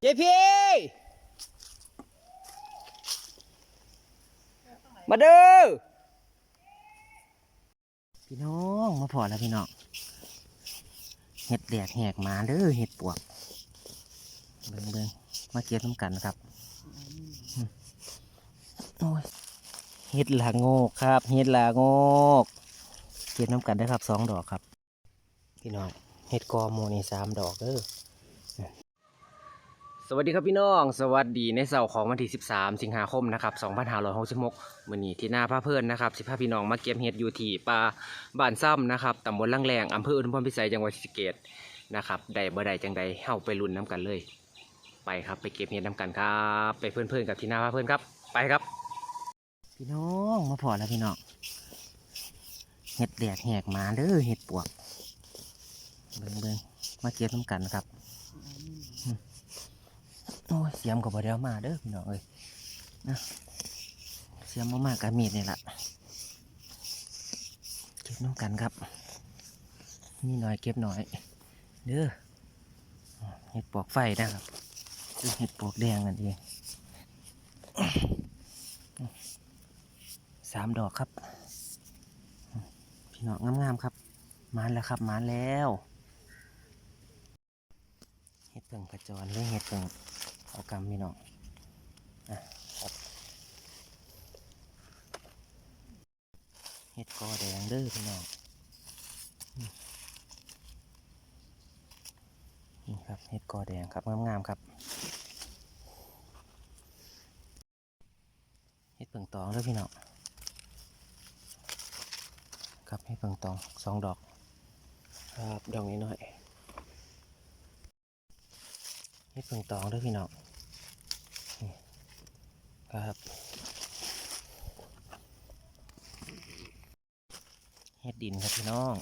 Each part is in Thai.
เจพี่มาเด้อพี่น้องมาพอแล้วพี่น้องเห็ดแดกแหกมาเด้อเห็ดปวกเบิ่งเบิ่งมาเก็บน้ำกันครับโอ้ยเห็ดละโงกครับเห็ดละโงกเก็บน้ำกันได้ครับสองดอกครับ พี่น้องเห็ดกอหมูนี่สามดอกเด้อ สวัสดีครับพี่น้อง สวัสดีในเสาร์ของวันที่ 13 สิงหาคมนะครับ2566มื้อนี้ที่หน้าพระเพิ่อนนะครับสิพาพี่น้องมาเก็บเห็ดอยู่ที่ป่าบ้านซ้ำนะครับตำบลลังแรงอำเภออุทุมพรพิสัยจังหวัดศรีสะเกษนะครับได้บ่ได้จังใดเฮาไปลุ้นน้ำกันเลย ไปครับไปเก็บเห็ดน้ำกันครับไปเพื่อนๆกับที่หน้าพระเพิ่อนครับไปครับ พี่น้องมาพอแล้วพี่น้องเห็ดแดกแหกมาเด้อเห็ดปวกเบิ่งเบิ่งมาเก็บน้ำกันครับ โอ้ยเสียมกับบ่ได้เอามาเด้อพี่น้องเอ้ยนะเสียมมามากกับมีดนี่แหละเก็บน้ำกันครับนี่หน่อยเก็บหน่อยเด้อเห็ดปลวกไฟนะครับเห็ดปลวกแดงนั่นเองสามดอกครับ พี่น้องงามๆครับมานแล้วครับมานแล้ว เห็ดเพิ่งกระจรหรือเห็ดเพิ่ง เอากำพี่น้องอะครับเห็ดกอแดงเด้อพี่น้องนี่ครับเห็ดกอแดงครับงามๆครับเห็ดเปิงตองเด้อพี่น้องครับเห็ดเปิงตองสองดอกครับดอกนี้หน่อยเห็ดเปิงตองเด้อพี่น้อง ครับเฮ็ดดินครับพี่น้อง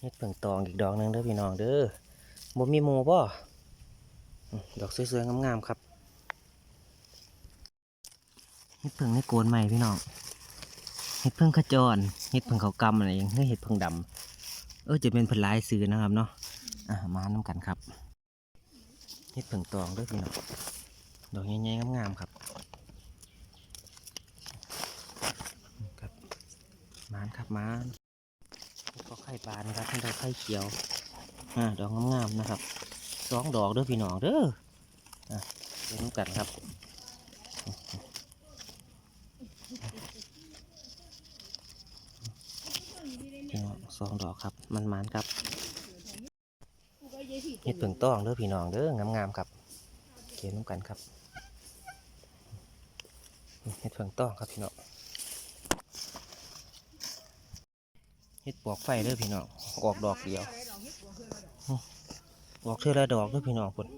เฮ็ดเพิ่งตองอีกดอกหนึงเด้อพี่น้องเด้อบ่มีหมูบ่อืมดอกสวยๆงามๆครับเฮ็ดเพิ่งในโกนใหม่พี่น้องเฮ็ดเพิ่งขจรเฮ็ดเพิ่งเขากำอะไรอย่างเงี้เฮ็ดเพิ่งดำเออจะเป็นผลลายซื้อนะครับเนาะ มาน้ำกันครับเฮ็ดเผิงตองด้วยพี่น้องดอกใหญ่ๆงามๆครับครับมานครับมานก็ไข่ปลานะครับทั้งดอกไข่เขียวอ่าดอกงามๆนะครับสองดอกด้วยพี่น้องเด้ออะเดี๋ยน้ำกันครับสองดอกครับมันมานครับ เห็ดเผิงต้องเด้อพี่น้องเด้องามๆครับเขียนน้ำกันครับเห็ดเผิงต้องครับพี่น้องเห็ดปลอกไฟเด้อพี่น้องออกดอกเดียวออกเท่าละดอกเด้อพี่น้องคน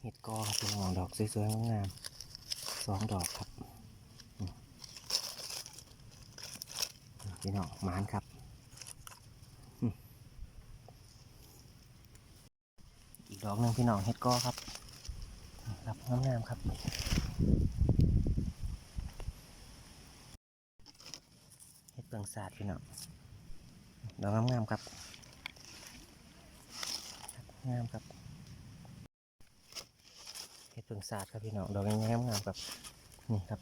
เห็ดกอครับพี่น้องดอกสวยๆงามๆสองดอกครับพี่น้องหมานครับ อีก ดอกหนึ่งพี่น้องเฮ็ดก้อครับรับงามๆครับเฮ็ดเปลืองศาสตร์พี่น้องดอกงามๆครับงามครับเฮ็ดเปลืองศาสตร์ครับพี่น้องดอกงามๆครับนี่ครับ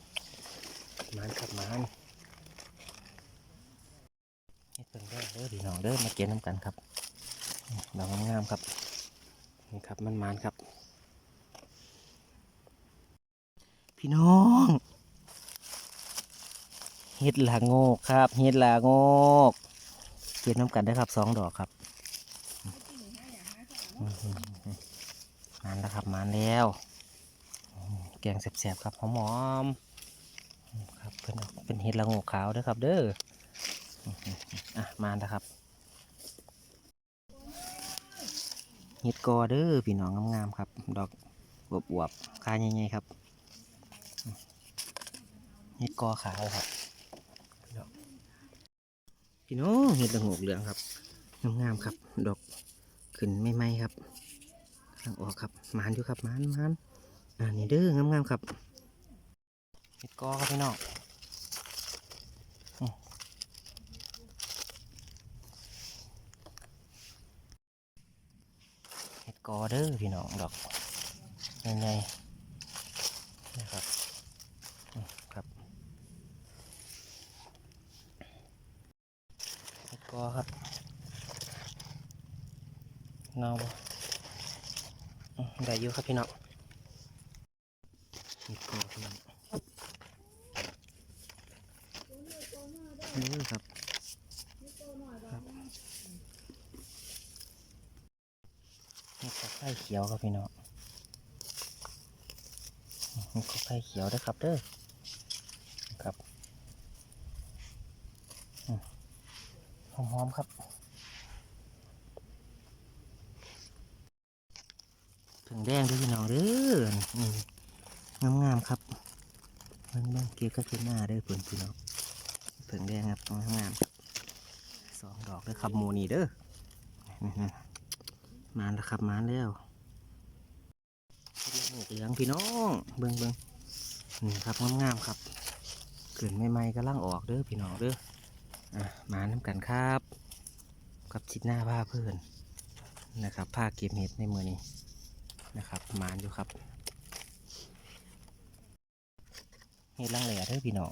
มานครับมานเฮ็ดเปลืองแดงเด้อพี่น้องเด้อมาเก็บน้ำกันครับดอกงามๆครับ นี่ครับมันมันครับ พี่น้องเฮ็ดลาโงกครับเฮ็ดลาโงกเก็บน้ำกันได้ครับสองดอกครับมันแล้วครับมันแล้ว แกงแสบๆครับหอมๆครับเป็นเป็นเฮ็ดลาโงกขาวด้วยครับ เด้ออะมาแล้วครับ เห็ดกอเด้อพี่น้องงามๆครับ ดอกบวบวบๆคาใหญ่ๆครับเห็ดกอขาวครับพี่น้องเห็ดละโงกเหลืองครับงามๆครับ ดอกขึ้นไม่ไหมครับกำลังออกครับหมานอยู่ครับหมานหมานอ่านี่เด้องามๆครับเห็ดกอครับพี่น้อง กอเด้อพี่น้องดอกใหญ่ๆนะครับครับเห็ดกอครับเนาบ่อืมได้อยู่ครับพี่น้องเห็ดกอพี่น้องนี่ครับเห็ดกอ ไข่เขียวครับพี่น้องเห็ดกอไข่เขียวนะครับเด้อครับหอมๆครับถึงแดงด้วยพี่น้องเด้อนี่งามๆครับเบิ่งเบิ่งเกี่ยวกับขึ้นหน้าเด้อเพิ่อนพี่น้องเพิ่งแดงครับงามๆสองดอกเลยครับหมูนี่เด้อ มาแล้วครับมาแล้วหมูเหลืองพี่น้องเบิ้งเบิ้งนี่ครับงามๆครับเกินใหม่ๆกำลังออกเด้อพี่น้องเด้ออะมาน้ำกันครับ กับชิดหน้าผ้าเพื่อนนะครับผ้าเก็บเห็ดในมือนี้นะครับมานอยู่ครับเห็ดลังเหล่เด้อพี่น้อง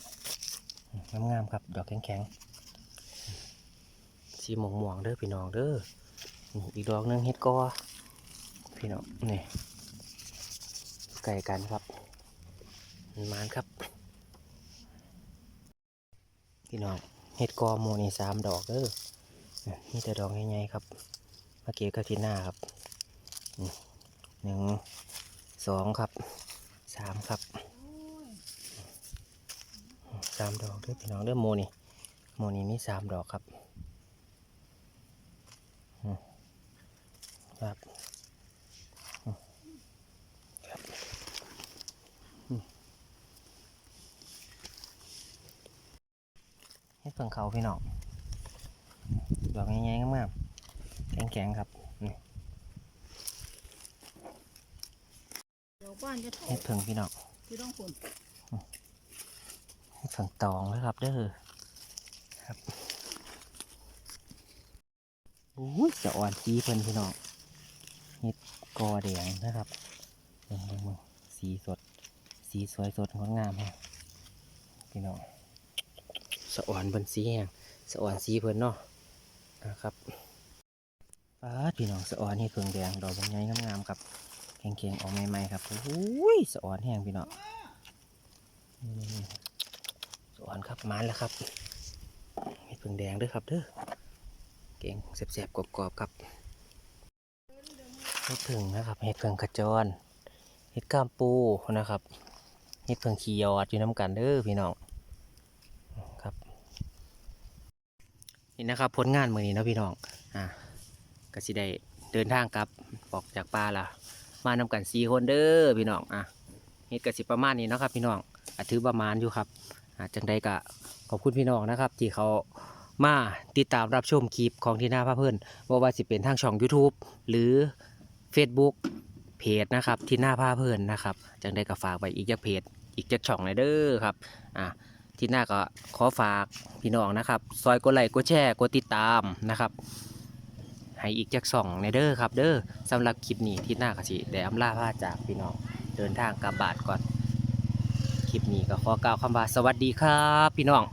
งามๆครับดอกแข็งๆสีม่วงม่วงๆเด้อพี่น้องเด้อ อีกดอกนึงเฮ็ดกอพี่น้องนี่ไก่กันครับมันมานครับ พี่น้องเฮ็ดกอหมูนี่สามดอกเด้อนี่แต่ดอกใหญ่ๆครับมาเก็บกับที่หน้าครับหนึ่งสองครับสามครับสามดอกเด้อพี่น้องเด้อโมนี่โมนี่มีสามดอกครับ ครับอืมครับอืมเฮ็ดเพิ่งเขาพี่น้องดอกใหญ่ๆงามๆแข็งๆครับนี่เดี๋ยวบ้านจะโทเฮ็ษดเพิ่งพี่น้องที่ต้องคนเฮ็ดเพิ่งตองเลยครับเด้อครับโอ้ยจะอ่อนสีเพิ่นพี่น้อง เฮ็ดกอแดงนะครับเบิ่งเบิ่งสีสด สีสวยสดงดงามฮะพี่น้องสะอ่อนเพิ่นสีแห้งสะอ่อนสีเพิ่นเนาะนะครับป้าพี่น้องสะอ่อนเฮ็ดเพิ่งแดงดอกบางใหญ่งามๆครับแข็งๆออกใหม่ๆครับโอ้ยสะอ่อนแห้งพี่น้องสะอ่อนครับมานแล้วครับเฮ็ดเพิ่งแดงด้อครับเด้อเก่งแซ่บๆกรอบๆครับ เฮ็ดเพิ่งนะครับเฮ็ดเพิ่งขจรเฮ็ดก้ามปูนะครับเฮ็ดเพิ่งขี้ยอดอยู่น้ำกันเด้อพี่น้องครับนี่นะครับผลงานมือนี้นะพี่น้องอะก็สิได้เดินทางกลับออกจากป่าละมานำกันสี่คนเด้อพี่น้องอะเฮ็ดกสิประมาณนี้นะครับ พี่น้องอถือประมาณอยู่ครับอะจังใดก็ขอบคุณพี่น้องนะครับ ที่เขามาติดตามรับชมคลิปของที่หน้าพระเพื่อนว่าว่าสิเป็นทางช่อง YouTube หรือ Facebook เพจนะครับที่หน้าผ้าเพื่อนนะครับจังได้ก็ฝากไว้อีกจักเพจอีกจักช่องเลยเด้อครับอะที่หน้าก็ขอฝากพี่น้องนะครับ ซอยกดไลค์กดแชร์กดติดตามนะครับ ให้อีกจักช่องในเด้อครับ เด้อสำหรับคลิปนี้ที่หน้าก็สิได้อำลาพาจากพี่น้องเดินทางกลับบาทก่อนคลิปนี้ก็ขอกล่าวคำว่าสวัสดีครับ พี่น้อง